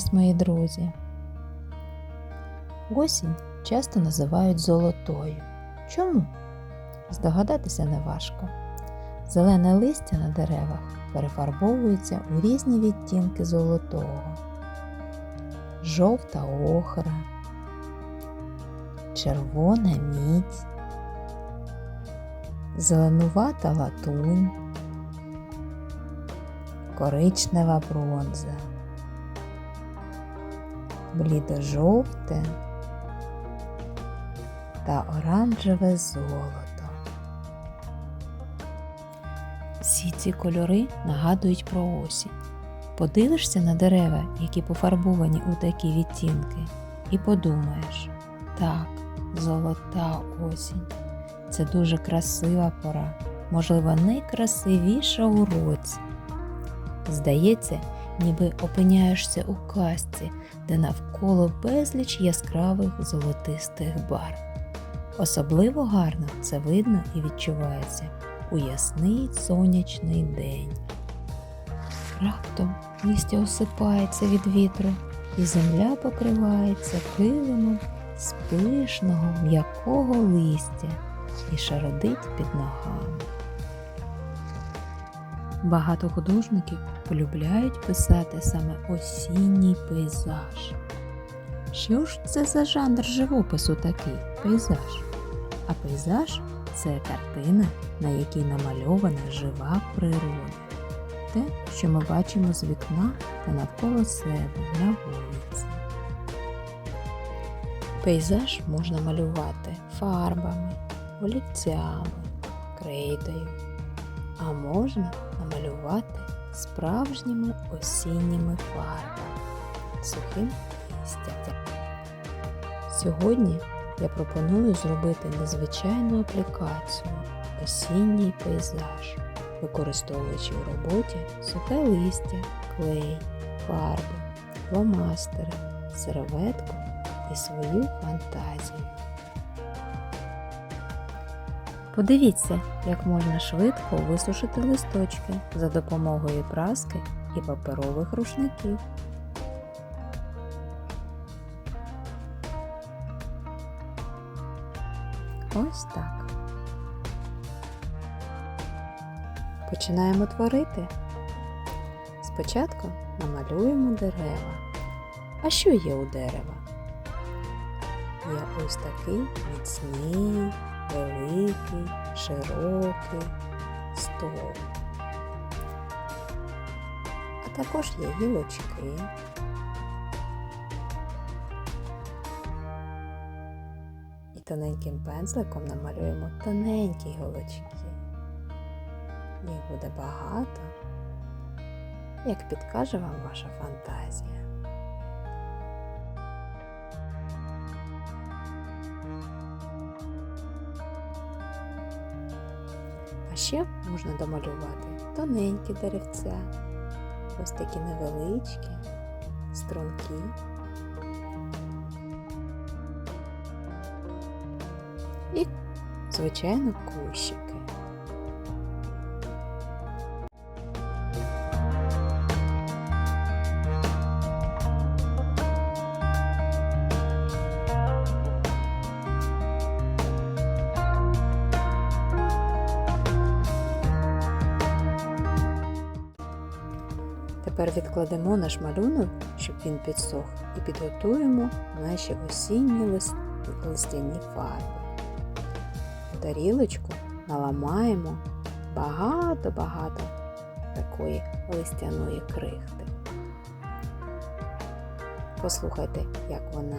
гаразд, мої друзі. Осінь часто називають золотою. Чому? Здогадатися неважко. Зелене листя на деревах перефарбовується у різні відтінки золотого, жовта охра, червона мідь, зеленувата латунь, коричнева бронза, блідо-жовте та оранжеве золото. Всі ці кольори нагадують про осінь. Подивишся на дерева, які пофарбовані у такі відтінки, і подумаєш, так, золота осінь. Це дуже красива пора, можливо, найкрасивіша у році. Здається, ніби опиняєшся у казці, де навколо безліч яскравих золотистих барв. Особливо гарно це видно і відчувається у ясний сонячний день. Раптом листя осипається від вітру, і земля покривається килимом з пишного м'якого листя і шародить під ногами. Багато художників полюбляють писати саме осінній пейзаж. Що ж це за жанр живопису такий пейзаж? А пейзаж це картина, на якій намальована жива природа. Те, що ми бачимо з вікна та навколо себе на вулиці. Пейзаж можна малювати фарбами, олівцями, крейдою, а можна намалювати справжніми осінніми фарбами, сухим листям. Сьогодні я пропоную зробити незвичайну аплікацію осінній пейзаж, використовуючи у роботі сухе листя, клей, фарби, фломастери, серветку і свою фантазію. Подивіться, як можна швидко висушити листочки за допомогою праски і паперових рушників. Ось так. Починаємо творити. Спочатку намалюємо дерева. А що є у дерева? Є ось такий міцний, великий, широкий стовп. А також є гілочки. І тоненьким пензликом намалюємо тоненькі голочки. Їх буде багато, як підкаже вам ваша фантазія. Ще можна домалювати тоненькі деревця, ось такі невеличкі, стрункі. І, звичайно, кущики. Тепер відкладемо наш малюнок, щоб він підсох, і підготуємо наші осінні лист... листяні фарби. В тарілочку наламаємо багато-багато такої листяної крихти. Послухайте, як вона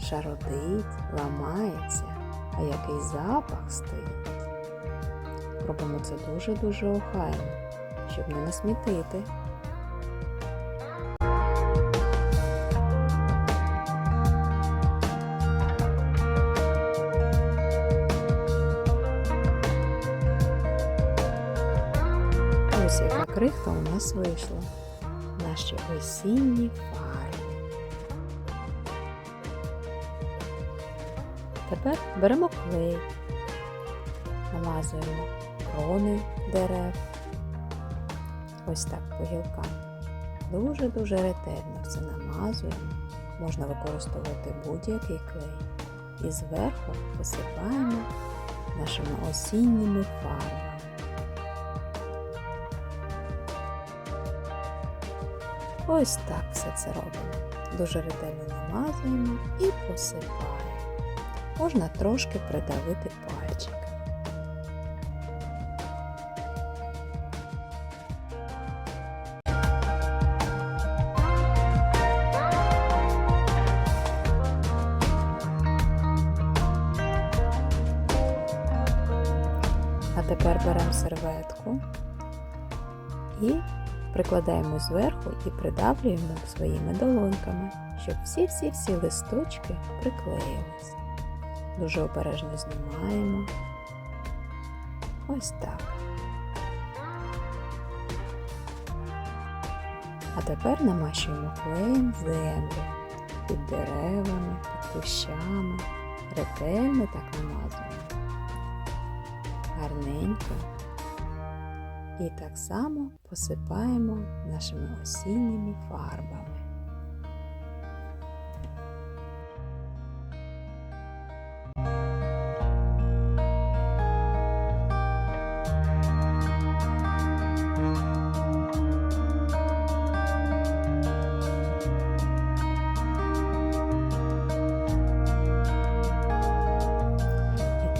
шародить, ламається, а який запах стоїть. Робимо це дуже-дуже охайно, щоб не насмітити. Нас вийшла. Наші осінні фарби. Тепер беремо клей, намазуємо крони дерев. Ось так по гілкам. Дуже-дуже ретельно все намазуємо. Можна використовувати будь-який клей. І зверху посипаємо нашими осінніми фарбами. Ось так все це робимо. Дуже ретельно намазуємо і посипаємо. Можна трошки придавити пальчик. А тепер беремо серветку і прикладаємо зверху і придавлюємо своїми долоньками, щоб всі-всі-всі листочки приклеїлись. Дуже обережно знімаємо. Ось так. А тепер намащуємо клеєм землю під деревами, під кущами. Ретельно так намазуємо. Гарненько. І так само посипаємо нашими осінніми фарбами.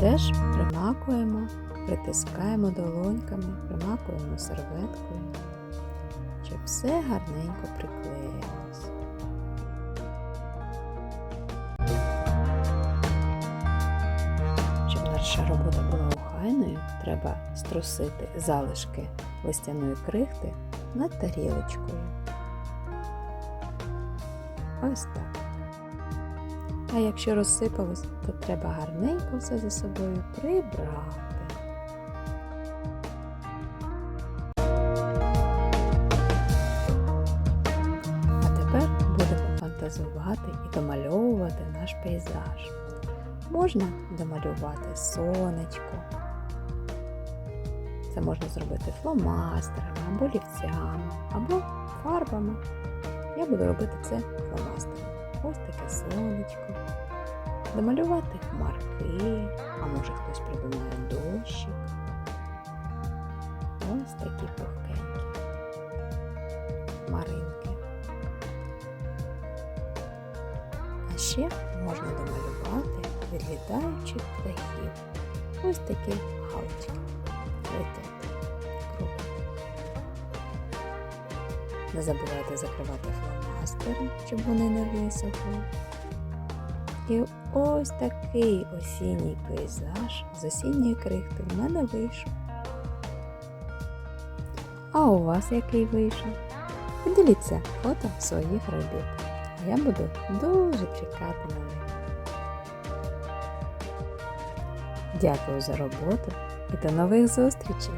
Теж примакуємо, притискаємо долоньками, примакуємо серветкою, щоб все гарненько приклеїлось. Щоб наша робота була охайною, треба струсити залишки листяної крихти над тарілочкою. Ось так. А якщо розсипалось, то треба гарненько все за собою прибрати. Пейзаж. Можна домалювати сонечко. Це можна зробити фломастерами або лівцями, або фарбами. Я буду робити це фломастерами. Ось таке сонечко. Домалювати хмарки, а може хтось придумає дощик. Ось такі пухкенькі ще можна домалювати відлітаючих птахів. Ось такі галочки летять. Не забувайте закривати фломастери, щоб вони не висохли. І ось такий осінній пейзаж з осінньої крихти в мене вийшов. А у вас який вийшов? Поділіться фото своїх робіт. Я буду дуже чекати на них. Дякую за роботу і до нових зустрічей!